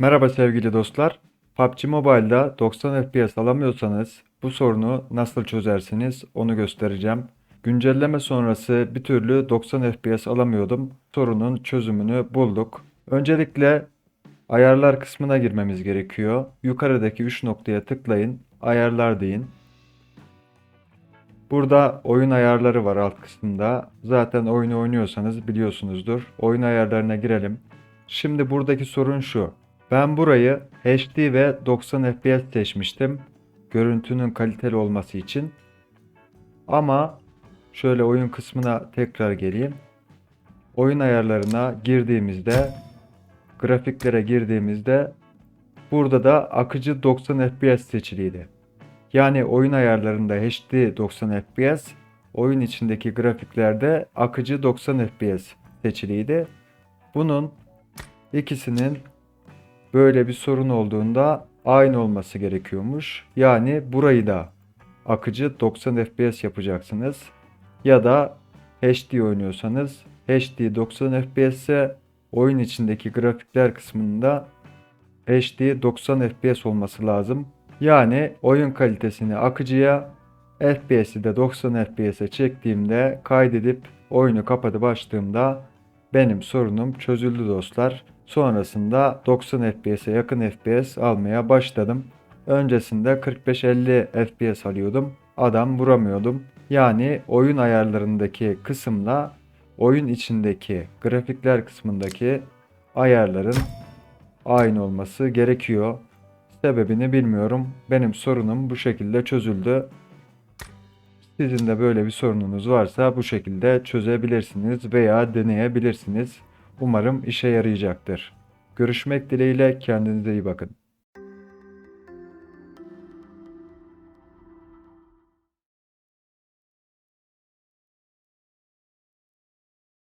Merhaba sevgili dostlar. PUBG Mobile'da 90 FPS alamıyorsanız bu sorunu nasıl çözersiniz onu göstereceğim. Güncelleme sonrası bir türlü 90 FPS alamıyordum. Sorunun çözümünü bulduk. Öncelikle ayarlar kısmına girmemiz gerekiyor. Yukarıdaki 3 noktaya tıklayın. Ayarlar deyin. Burada oyun ayarları var alt kısımda. Zaten oyunu oynuyorsanız biliyorsunuzdur. Oyun ayarlarına girelim. Şimdi buradaki sorun şu. Ben burayı HD ve 90 FPS seçmiştim. Görüntünün kaliteli olması için. Ama şöyle oyun kısmına tekrar geleyim. Oyun ayarlarına girdiğimizde grafiklere girdiğimizde burada da akıcı 90 FPS seçiliydi. Yani oyun ayarlarında HD 90 FPS, oyun içindeki grafiklerde akıcı 90 FPS seçiliydi. Bunun ikisinin böyle bir sorun olduğunda aynı olması gerekiyormuş. Yani burayı da akıcı 90 FPS yapacaksınız. Ya da HD oynuyorsanız HD 90 FPS ise oyun içindeki grafikler kısmında HD 90 FPS olması lazım. Yani oyun kalitesini akıcıya, FPS'i de 90 FPS'e çektiğimde kaydedip oyunu kapatıp açtığımda benim sorunum çözüldü dostlar. Sonrasında 90 FPS'e yakın FPS almaya başladım. Öncesinde 45-50 FPS alıyordum. Adam vuramıyordum. Yani oyun ayarlarındaki kısımla oyun içindeki grafikler kısmındaki ayarların aynı olması gerekiyor. Sebebini bilmiyorum. Benim sorunum bu şekilde çözüldü. Sizin de böyle bir sorununuz varsa bu şekilde çözebilirsiniz veya deneyebilirsiniz. Umarım işe yarayacaktır. Görüşmek dileğiyle kendinize iyi bakın.